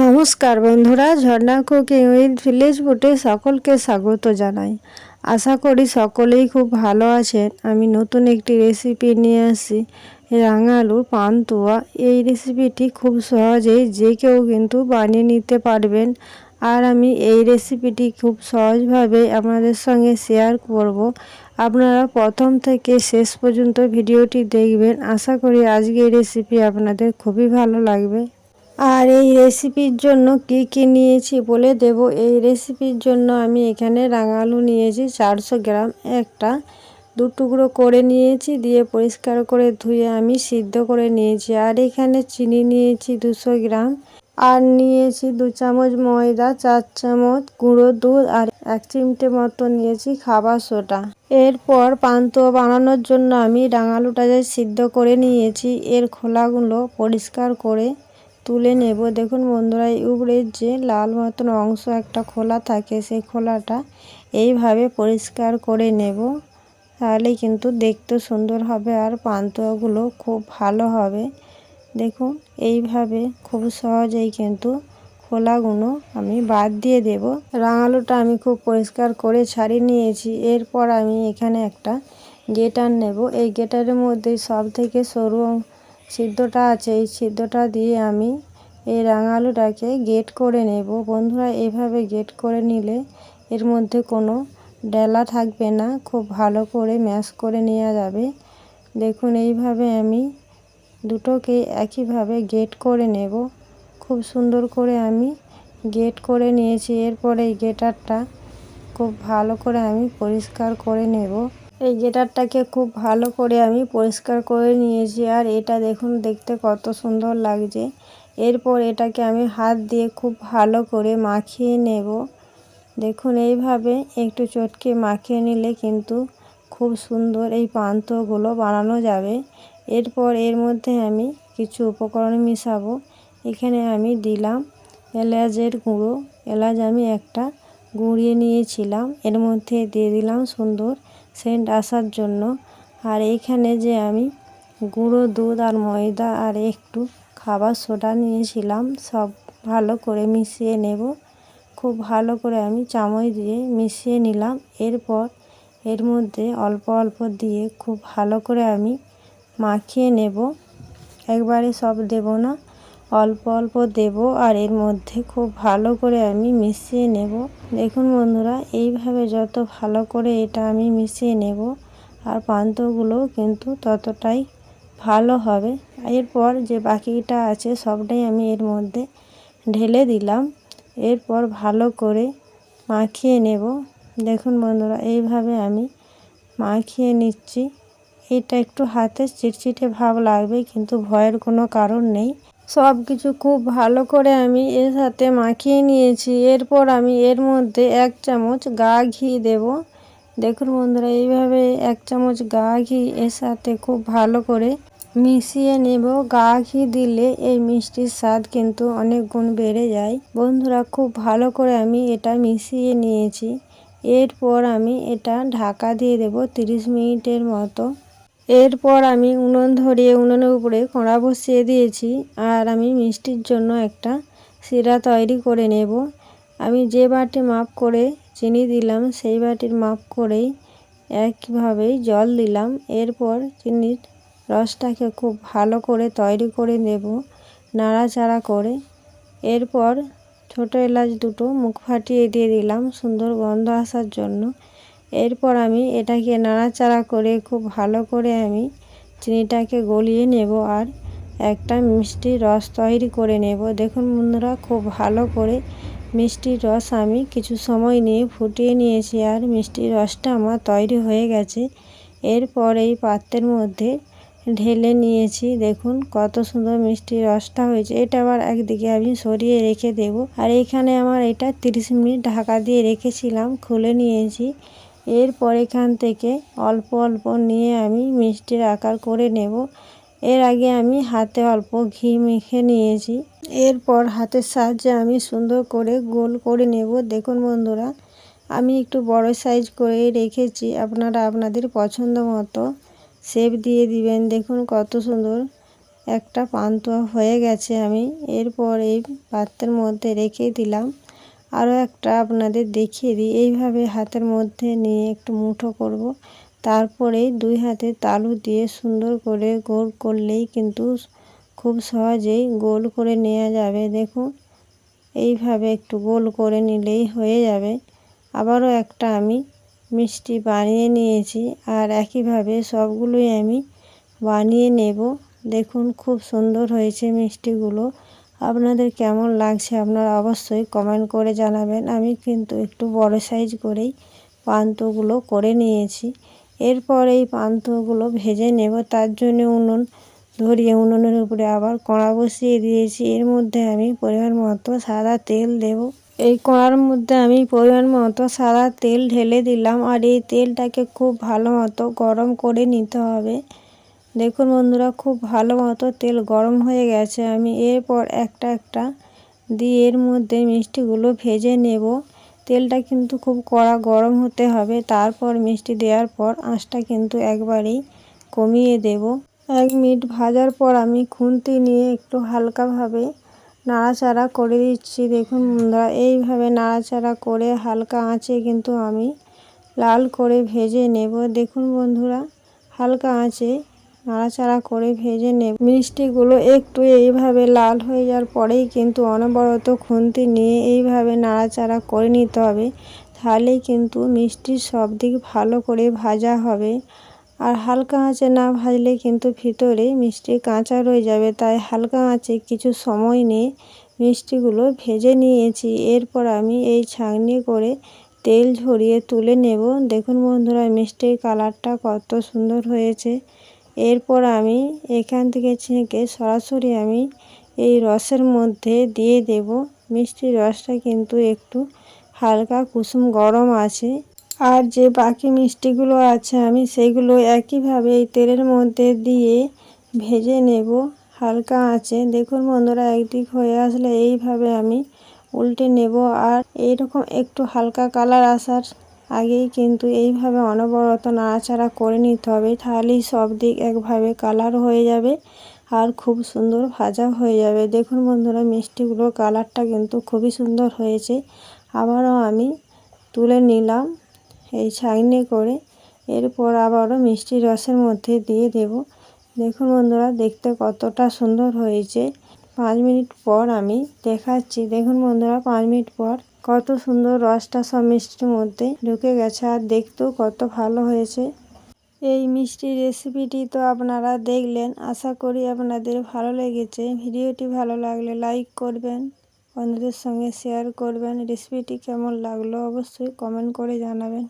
নমস্কার বন্ধুরা, ঝর্ণা cooking with village ফুটে সকলকে স্বাগত জানাই। আশা করি সকলেই খুব ভালো আছেন। আমি নতুন একটি রেসিপি নিয়ে আসি রাঙালুর পান্তুয়া। এই রেসিপিটি খুব সহজেই যে কেউ কিন্তু বানিয়ে নিতে পারবেন। আর আমি এই রেসিপিটি খুব সহজভাবে আপনাদের সঙ্গে শেয়ার করব। আপনারা প্রথম থেকে শেষ পর্যন্ত ভিডিওটি দেখবেন। আশা করি আজকে এই রেসিপি আপনাদের খুবই ভালো লাগবে। আর এই রেসিপির জন্য কি কি নিয়েছি বলে দেব? এই রেসিপির জন্য আমি এখানে রাঙালু নিয়েছি, চারশো গ্রাম একটা। দু টুকরো করে নিয়েছি, দিয়ে পরিষ্কার করে ধুয়ে আমি সিদ্ধ করে নিয়েছি। আর এখানে চিনি নিয়েছি দুশো গ্রাম। আর নিয়েছি দু চামচ ময়দা, চার চামচ গুঁড়ো দুধ আর এক চিমটে মতো নিয়েছি খাবার সোটা এরপর পান্তুয়া বানানোর জন্য আমি রাঙালুটা যে সিদ্ধ করে নিয়েছি। এর খোলাগুলো পরিষ্কার করে তুলে নেব। দেখুন বন্ধুরা উপরের যে লাল মতন অংশ একটা খোলা থাকে, সেই খোলাটা এইভাবে পরিষ্কার করে নেব। তাহলে কিন্তু দেখতে সুন্দর হবে আর পান্তুয়াগুলো খুব ভালো হবে। দেখুন, এইভাবে খুব সহজেই কিন্তু খোলাগুলো আমি বাদ দিয়ে দেব। রাঙালুটা আমি খুব পরিষ্কার করে ছাড়িয়ে নিয়েছি। এরপর আমি এখানে একটা গেটার নেব। এই গেটারের মধ্যে সব থেকে সরু সিদ্ধটা আছে, এই সিদ্ধটা দিয়ে আমি এই রাঙালুটাকে গেট করে নেব। বন্ধুরা, এভাবে গেট করে নিলে এর মধ্যে কোনো ডেলা থাকবে না, খুব ভালো করে ম্যাশ করে নেওয়া যাবে। দেখুন, এইভাবে আমি দুটোকে একইভাবে গেট করে নেব। খুব সুন্দর করে আমি গেট করে নিয়েছি। এরপরে এই গেটারটা খুব ভালো করে আমি পরিষ্কার করে নেব। এই গেটারটাকে খুব ভালো করে আমি পরিষ্কার করে নিয়েছি আর এটা দেখুন, দেখতে কত সুন্দর লাগছে। এরপর এটাকে আমি হাত দিয়ে খুব ভালো করে মাখিয়ে নেব। দেখুন, এইভাবে একটু চটকে মাখিয়ে নিলে কিন্তু খুব সুন্দর এই পান্তগুলো বানানো যাবে। এরপর এর মধ্যে আমি কিছু উপকরণ মিশাবো। এখানে আমি দিলাম এলাচের গুঁড়ো। এলাচ আমি একটা গুঁড়িয়ে নিয়েছিলাম। এর মধ্যে দিয়ে দিলাম সুন্দর সেন্ট আসার জন্য। আর এইখানে যে আমি গুঁড়ো দুধ আর ময়দা আর একটু খাবার সোডা নিয়েছিলাম, সব ভালো করে মিশিয়ে নেব। খুব ভালো করে আমি চামচ দিয়ে মিশিয়ে নিলাম। এরপর এর মধ্যে অল্প অল্প দিয়ে খুব ভালো করে আমি মাখিয়ে নেব। একবারে সব দেব না। অল্প অল্প দেব আর এর মধ্যে খুব ভালো করে আমি মিশিয়ে নেব। দেখুন বন্ধুরা, এইভাবে যত ভালো করে এটা আমি মিশিয়ে নেব আর পান্তগুলো কিন্তু ততটাই ভালো হবে। এরপর যে বাকিটা আছে সবটাই আমি এর মধ্যে ঢেলে দিলাম। এরপর ভালো করে মাখিয়ে নেব। দেখুন বন্ধুরা, এইভাবে আমি মাখিয়ে নিচ্ছি। এটা একটু হাতে চিটচিটে ভাব লাগবে, কিন্তু ভয়ের কোনো কারণ নেই। সব কিছু খুব ভালো করে আমি এর সাথে মাখিয়ে নিয়েছি। এরপর আমি এর মধ্যে এক চামচ গা ঘি দেব। দেখুন বন্ধুরা, এইভাবে এক চামচ গা ঘি এর সাথে খুব ভালো করে মিশিয়ে নেব। গা ঘি দিলে এই মিষ্টির স্বাদ কিন্তু অনেক গুণ বেড়ে যায়। বন্ধুরা, খুব ভালো করে আমি এটা মিশিয়ে নিয়েছি। এরপর আমি এটা ঢাকা দিয়ে দেব 30 মিনিটের মতো। এরপর আমি উনুন ধরিয়ে উনুনের উপরে কড়া বসিয়ে দিয়েছি আর আমি মিষ্টির জন্য একটা শিরা তৈরি করে নেব। আমি যে বাটি মাপ করে চিনি দিলাম, সেই বাটির মাপ করেই একইভাবেই জল দিলাম। এরপর চিনির রসটাকে খুব ভালো করে তৈরি করে নেব, নাড়াচাড়া করে। এরপর ছোটো এলাচ দুটো মুখ ফাটিয়ে দিয়ে দিলাম সুন্দর গন্ধ আসার জন্য। এরপর আমি এটাকে নাড়াচাড়া করে খুব ভালো করে আমি চিনিটাকে গলিয়ে নেব আর একটা মিষ্টির রস তৈরি করে নেব। দেখুন বন্ধুরা, খুব ভালো করে মিষ্টির রস আমি কিছু সময় নিয়ে ফুটিয়ে নিয়েছি আর মিষ্টির রসটা আমার তৈরি হয়ে গেছে। এরপর এই পাত্রের মধ্যে ঢেলে নিয়েছি। দেখুন কত সুন্দর মিষ্টি রসটা হয়েছে। এটা আবার একদিকে আমি সরিয়ে রেখে দেব। আর এখানে আমার এটা 30 মিনিট ঢাকা দিয়ে রেখেছিলাম, খুলে নিয়েছি। এরপর এখান থেকে অল্প অল্প নিয়ে আমি মিষ্টির আকার করে নেব। এর আগে আমি হাতে অল্প ঘি মেখে নিয়েছি। এরপর হাতের সাহায্যে আমি সুন্দর করে গোল করে নেব। দেখুন বন্ধুরা, আমি একটু বড় সাইজ করে রেখেছি। আপনারা আপনাদের পছন্দ মতো শেপ দিয়ে দিবেন। দেখুন কত সুন্দর একটা পান্তুয়া হয়ে গেছে। আমি এরপর এই পাত্রের মধ্যে রেখে দিলাম। আরও একটা আপনাদের দেখিয়ে দিই। এইভাবে হাতের মধ্যে নিয়ে একটু মুঠো করব। তারপরে দুই হাতে তালু দিয়ে সুন্দর করে গোল করলেই কিন্তু খুব সহজেই গোল করে নেওয়া যাবে। দেখুন, এইভাবে একটু গোল করে নিলেই হয়ে যাবে। আবারও একটা আমি মিষ্টি বানিয়ে নিয়েছি আর একইভাবে সবগুলোই আমি বানিয়ে নেব। দেখুন, খুব সুন্দর হয়েছে মিষ্টিগুলো। আপনাদের কেমন লাগছে আপনারা অবশ্যই কমেন্ট করে জানাবেন। আমি কিন্তু একটু বড় সাইজ করেই পান্তুগুলো করে নিয়েছি। এরপর এই পান্তুগুলো ভেজে নেব। তার জন্য উনুন, ধরিয়ে উনুনের উপরে আবার কড়া বসিয়ে দিয়েছি। এর মধ্যে আমি পরিমাণ মতো সাদা তেল দেব। এই কড়ার মধ্যে আমি পরিমাণ মতো সাদা তেল ঢেলে দিলাম। আর এই তেলটাকে খুব ভালো মতো গরম করে নিতে হবে। দেখুন বন্ধুরা, খুব ভালো মতো তেল গরম হয়ে গেছে। আমি এরপর একটা একটা দিয়ে এর মধ্যে মিষ্টিগুলো ভেজে নেব। তেলটা কিন্তু খুব কড়া গরম হতে হবে। তারপর মিষ্টি দেওয়ার পর আঁচটা কিন্তু একবারেই কমিয়ে দেব। এক মিনিট ভাজার পর আমি খুন্তি নিয়ে একটু হালকাভাবে নাড়াচাড়া করে দিচ্ছি। দেখুন বন্ধুরা, এইভাবে নাড়াচাড়া করে হালকা আঁচে কিন্তু আমি লাল করে ভেজে নেব। দেখুন বন্ধুরা, হালকা আঁচে নাড়াচাড়া করে ভেজে নেব। মিষ্টিগুলো একটু এইভাবে লাল হয়ে যাওয়ার পরেই কিন্তু অনবরত খুন্তি নিয়ে এইভাবে নাড়াচাড়া করে নিতে হবে। তাহলেই কিন্তু মিষ্টির সব দিক ভালো করে ভাজা হবে। আর হালকা আঁচে না ভাজলে কিন্তু ভিতরে মিষ্টি কাঁচা রয়ে যাবে। তাই হালকা আঁচে কিছু সময় নিয়ে মিষ্টিগুলো ভেজে নিয়েছি। এরপর আমি এই ছাঁকনি করে তেল ঝরিয়ে তুলে নেব। দেখুন বন্ধুরা, মিষ্টির কালারটা কত সুন্দর হয়েছে। এরপর আমি এখান থেকে ছেঁকে সরাসরি আমি এই রসের মধ্যে দিয়ে দেব। মিষ্টির রসটা কিন্তু একটু হালকা কুসুম গরম আছে। আর যে বাকি মিষ্টিগুলো আছে আমি সেগুলো একইভাবে এই তেলের মধ্যে দিয়ে ভেজে নেব। হালকা আছে। দেখুন বন্ধুরা, একদিক হয়ে আসলে এইভাবে আমি উল্টে নেব। আর এইরকম একটু হালকা কালার আসার আগেই কিন্তু এইভাবে অনবরত নাড়াচাড়া করে নিতে হবে, তাহলেই সব দিক একভাবে কালার হয়ে যাবে আর খুব সুন্দর ভাজা হয়ে যাবে। দেখুন বন্ধুরা, মিষ্টিগুলোর কালারটা কিন্তু খুবই সুন্দর হয়েছে। আবারও আমি তুলে নিলাম এই ছাইনে করে, এরপর আবারও মিষ্টি রসের মধ্যে দিয়ে দেব। দেখুন বন্ধুরা, দেখতে কতটা সুন্দর হয়েছে। পাঁচ মিনিট পর আমি দেখাচ্ছি। দেখুন বন্ধুরা, পাঁচ মিনিট পর কত সুন্দর রসটা সব মিষ্টির মধ্যে ঢুকে গেছে আর দেখতেও কত ভালো হয়েছে। এই মিষ্টি রেসিপিটি তো আপনারা দেখলেন। আশা করি আপনাদের ভালো লেগেছে। ভিডিওটি ভালো লাগলে লাইক করবেন, বন্ধুদের সঙ্গে শেয়ার করবেন। রেসিপিটি কেমন লাগল অবশ্যই কমেন্ট করে জানাবেন।